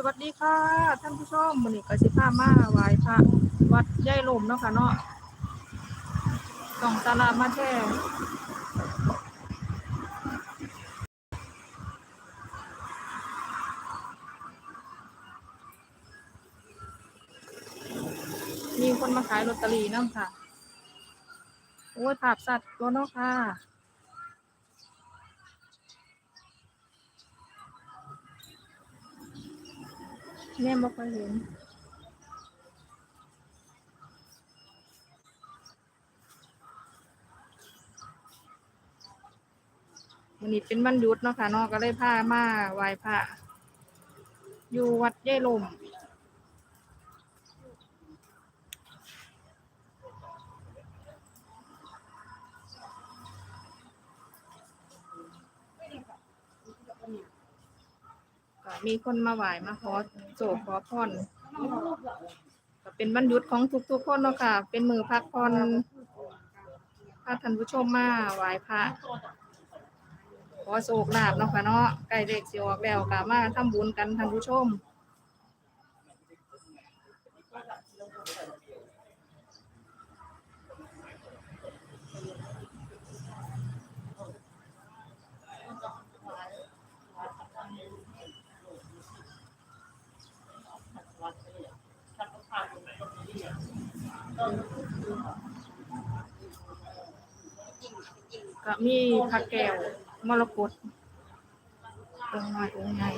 สวัสดีค่ะ ท่านผู้ชมมื้อนี้ก็สิพามาไหว้พระวัดยายลมเนาะค่ะเนาะต้องตลาดมาแท้มีคนมาขายลอตเตอรี่นํค่ะ โอ้ยภาพสัตว์ตัวเนาะค่ะ แม่บ่ค่อยเห็นวันนี้เป็นวันหยุดเนาะค่ะนาะก็เลยพามาไหว้พระอยู่วัดยายลมก็มี คนมาไหว้มาขอโศกขอพรก็เป็นวันหยุดของทุกๆคนเนาะค่ะ เป็นมือพักผ่อนพาท่านผู้ชมมาไหว้พระขอโศกลาบเนาะค่ะเนาะใกล้เลขสิออกแล้วกามาทำบุญกันท่านผู้ชม ก็มีผักแก้วมรกตองค์น้อยองค์ใหญ่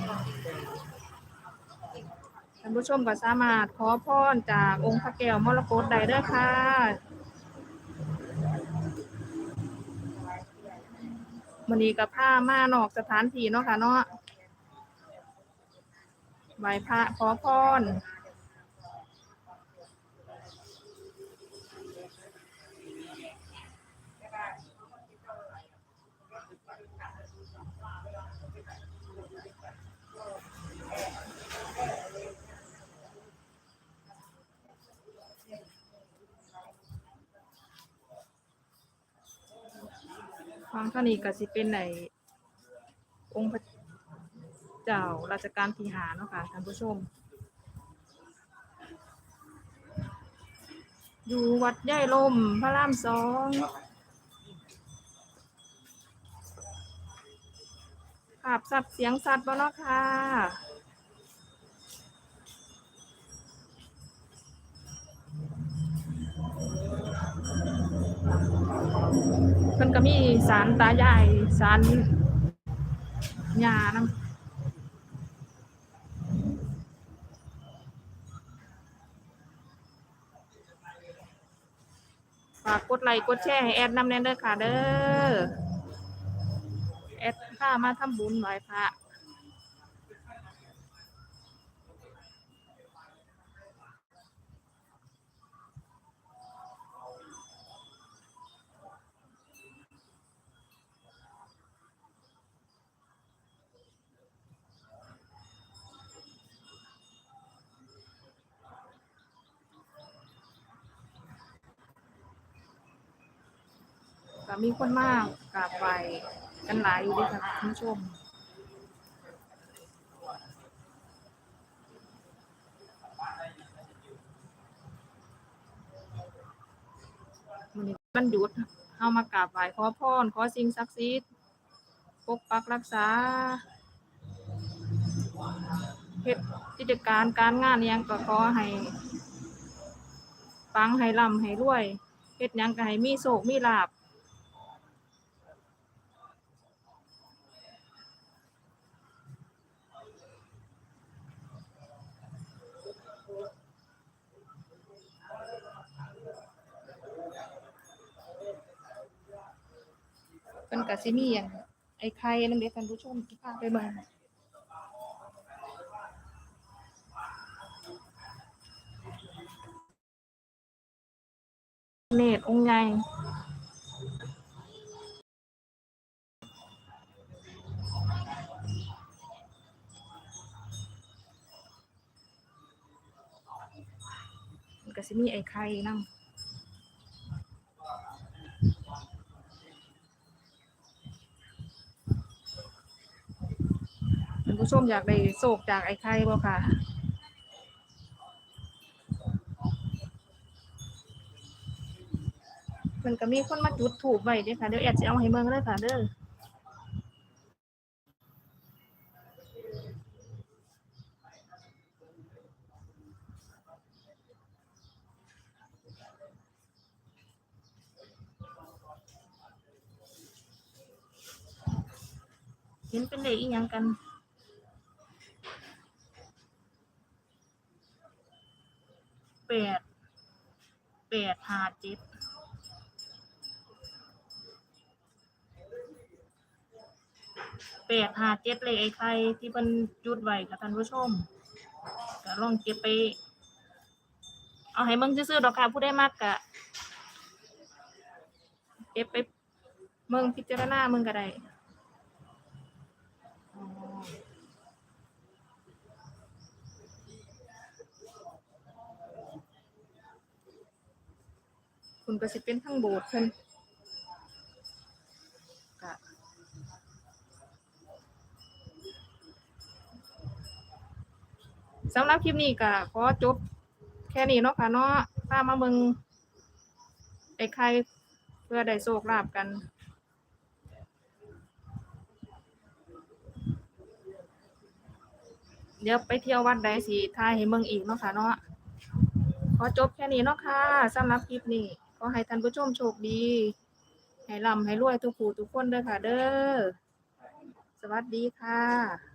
ท่านผู้ชมก็สามารถขอพรจากองค์พระแก้วมรกตได้เด้อค่ะมื้อนี้ก็พามานอกสถานที่เนาะค่ะเนาะไหว้พระขอพร ท่านี้ก็สิเป็นในองค์พระเจ้าราชการที่หาเนาะค่ะท่านผู้ชม อยู่วัดย่ายลมพระรามสองภาพสัตว์เสียงสัตว์บ่เนาะค่ะ พิ่นก็มีสารตาใหญ่สารยานำฝากกดไลค์กดแชร์ให้แอดนำแน่เด้อค่ะเด้อแอดพามาทำบุญไหว้พระ ก็มีคนมากกราบไหว้กันหลายอยู่เด้วยค่ะคุณผู้ชมวันนี้มันหยุดเอามากราบไหว้ขอพรขอสิ่งศักดิ์สิทธิ์ปกปักรักษาเฮ็ดกิจการการงานยังก็ขอให้ปังให้ร่ำให้รวยเฮ็ดยังก็ให้มีโชคมีลาภ กับซีมี่อย่างไอ้ใครนั่นเด็กท่านผู้ชมที่พาไปเบิ่งเนตองไงใหญ่ก็สิมีไอ้ไข่นั่งท่าน ผู้ชมอยากได้โศกจากไอ้ไข่บ่ค่ะ มันก็มีคนมาจุดถูกไว้เด้อค่ะ เดี๋ยวแอดจะเอาให้เมืองเลยค่ะเด้อเห็นเป็นเลขอีหยังกัน แปดแปดหาเจ็ดแปดหาเจ็ดเลยไอ้ไข่ที่มันจุดไว้ค่ะท่านผู้ชมก็ลองเก็บไป เอาให้มึงซื่อๆดอกค่ะผู้ได้มากกะเก็บไปมืองพิจารณามึงก็ได้ คุณก็สิเป็นทั้งโบสถ์เพิ่นกะสำหรับคลิปนี้ก็ขอจบแค่นี้เนาะค่ะเนาะพามาเบิ่งไอ้ไข่เพื่อได้โชคลาภกันเดี๋ยวไปเที่ยววัดใดสิทายให้เมืองอีกเนาะค่ะเนาะ ขอจบแค่นี้เนาะค่ะสำหรับคลิปนี้ ขอให้ท่านผู้ชมโชคดี ให้ร่ำให้รวยทุกผู้ทุกคนเด้อค่ะ เด้อ สวัสดีค่ะ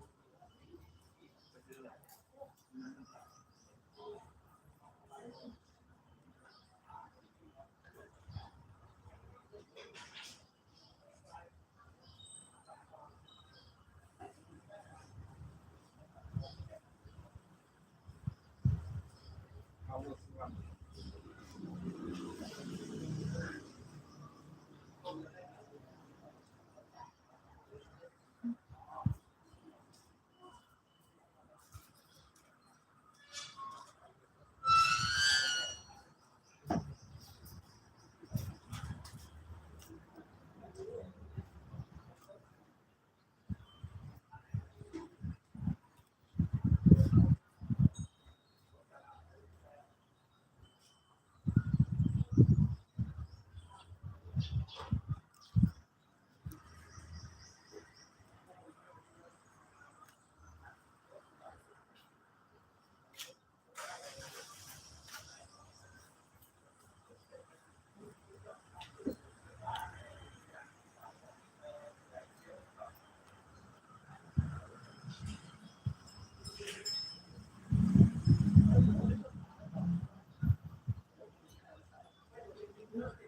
Yeah.